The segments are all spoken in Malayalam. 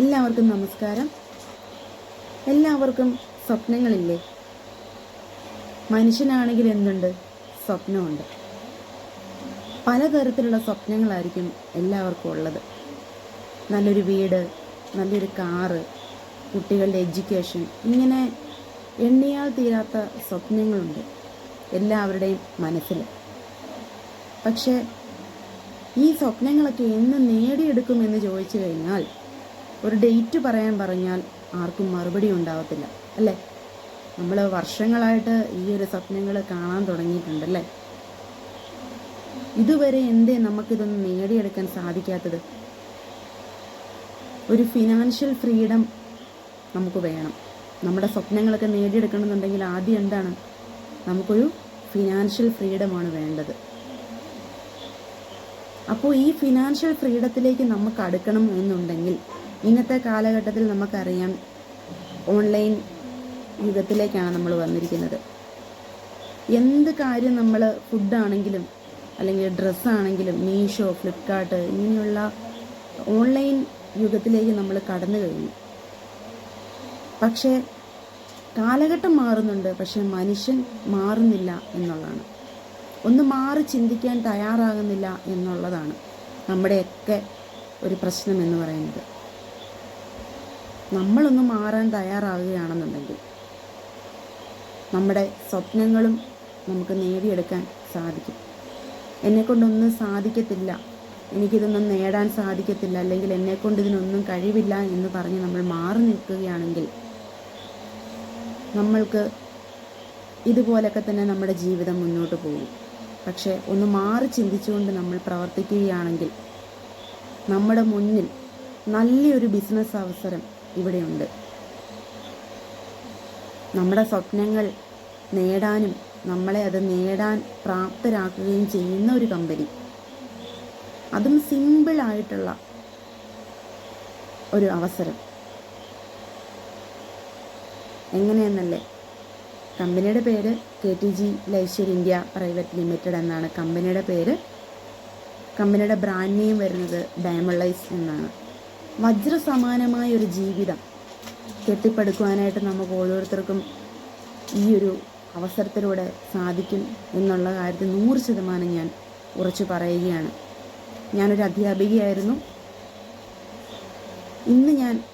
എല്ലാവർക്കും നമസ്കാരം. എല്ലാവർക്കും സ്വപ്നങ്ങളില്ലേ? മനുഷ്യനാണെങ്കിൽ എന്തുണ്ട്? സ്വപ്നമുണ്ട്. പലതരത്തിലുള്ള സ്വപ്നങ്ങളായിരിക്കും എല്ലാവർക്കും ഉള്ളത്. നല്ലൊരു വീട് നല്ലൊരു കാറ് കുട്ടികളുടെ എഡ്യൂക്കേഷൻ ഇങ്ങനെ എണ്ണിയാൽ തീരാത്ത സ്വപ്നങ്ങളുണ്ട് എല്ലാവരുടെയും മനസ്സിൽ. പക്ഷേ ഈ സ്വപ്നങ്ങളൊക്കെ എന്ന് നേടിയെടുക്കുമെന്ന് ചോദിച്ചു കഴിഞ്ഞാൽ ഒരു ഡേറ്റ് പറയാൻ പറഞ്ഞാൽ ആർക്കും മറുപടി ഉണ്ടാവത്തില്ല അല്ലേ? നമ്മൾ വർഷങ്ങളായിട്ട് ഈ ഒരു സ്വപ്നങ്ങൾ കാണാൻ തുടങ്ങിയിട്ടുണ്ടല്ലേ ഇതുവരെ എന്തേ നമുക്കിതൊന്നും നേടിയെടുക്കാൻ സാധിക്കാത്തത്? ഒരു ഫിനാൻഷ്യൽ ഫ്രീഡം നമുക്ക് വേണം. നമ്മുടെ സ്വപ്നങ്ങളൊക്കെ നേടിയെടുക്കണമെന്നുണ്ടെങ്കിൽ ആദ്യം എന്താണ്? നമുക്കൊരു ഫിനാൻഷ്യൽ ഫ്രീഡമാണ് വേണ്ടത്. അപ്പോൾ ഈ ഫിനാൻഷ്യൽ ഫ്രീഡത്തിലേക്ക് നമുക്ക് അടുക്കണം എന്നുണ്ടെങ്കിൽ ഇന്നത്തെ കാലഘട്ടത്തിൽ നമുക്കറിയാം ഓൺലൈൻ യുഗത്തിലേക്കാണ് നമ്മൾ വന്നിരിക്കുന്നത്. എന്ത് കാര്യം നമ്മൾ ഫുഡാണെങ്കിലും അല്ലെങ്കിൽ ഡ്രസ്സാണെങ്കിലും മീഷോ ഫ്ലിപ്കാർട്ട് ഇങ്ങനെയുള്ള ഓൺലൈൻ യുഗത്തിലേക്ക് നമ്മൾ കടന്നു കഴിഞ്ഞു. പക്ഷേ കാലഘട്ടം മാറുന്നുണ്ട് പക്ഷെ മനുഷ്യൻ മാറുന്നില്ല എന്നുള്ളതാണ്. ഒന്ന് മാറി ചിന്തിക്കാൻ തയ്യാറാകുന്നില്ല എന്നുള്ളതാണ് നമ്മുടെയൊക്കെ ഒരു പ്രശ്നം എന്ന് പറയുന്നത്. നമ്മളൊന്ന് മാറാൻ തയ്യാറാവുകയാണെന്നുണ്ടെങ്കിൽ നമ്മുടെ സ്വപ്നങ്ങളും നമുക്ക് നേടിയെടുക്കാൻ സാധിക്കും. എന്നെക്കൊണ്ടൊന്നും സാധിക്കത്തില്ല. എനിക്കിതൊന്നും നേടാൻ സാധിക്കത്തില്ല. അല്ലെങ്കിൽ എന്നെക്കൊണ്ട് ഇതിനൊന്നും കഴിവില്ല എന്ന് പറഞ്ഞ് നമ്മൾ മാറി നിൽക്കുകയാണെങ്കിൽ നമ്മൾക്ക് ഇതുപോലൊക്കെ തന്നെ നമ്മുടെ ജീവിതം മുന്നോട്ട് പോകും. പക്ഷേ ഒന്ന് മാറി ചിന്തിച്ചുകൊണ്ട് നമ്മൾ പ്രവർത്തിക്കുകയാണെങ്കിൽ നമ്മുടെ മുന്നിൽ നല്ലൊരു ബിസിനസ് അവസരം ഇവിടെയുണ്ട്. നമ്മുടെ സ്വപ്നങ്ങൾ നേടാനും നമ്മളെ അത് നേടാൻ പ്രാപ്തരാക്കുകയും ചെയ്യുന്ന ഒരു കമ്പനി. അതും സിമ്പിളായിട്ടുള്ള ഒരു അവസരം. എങ്ങനെയെന്നല്ലേ? കമ്പനിയുടെ പേര് K T G leisure India private limited എന്നാണ്. കമ്പനിയുടെ പേര് കമ്പനിയുടെ ബ്രാൻഡ് നെയിം വരുന്നത് ഡയമണ്ടൈസ് എന്നാണ്. വജ്രസമാനമായ ഒരു ജീവിതം കെട്ടിപ്പടുക്കുവാനായിട്ട് നമുക്ക് ഓരോരുത്തർക്കും ഈ ഒരു അവസരത്തിലൂടെ സാധിക്കും എന്നുള്ള കാര്യത്തിൽ നൂറ് ശതമാനം ഞാൻ ഉറച്ചു പറയുകയാണ്. ഞാനൊരു അധ്യാപികയായിരുന്നു. ഇന്ന് ഞാൻ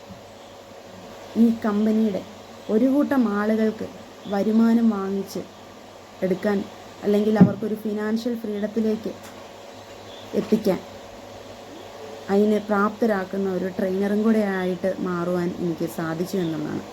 ഈ കമ്പനിയുടെ ഒരു കൂട്ടം ആളുകൾക്ക് വരുമാനം വാങ്ങിച്ച് എടുക്കാൻ അല്ലെങ്കിൽ അവർക്കൊരു ഫിനാൻഷ്യൽ ഫ്രീഡത്തിലേക്ക് എത്തിക്കാൻ അതിനെ പ്രാപ്തരാക്കുന്ന ഒരു ട്രെയിനറും കൂടെ ആയിട്ട് മാറുവാൻ എനിക്ക് സാധിച്ചു എന്നുള്ളതാണ്.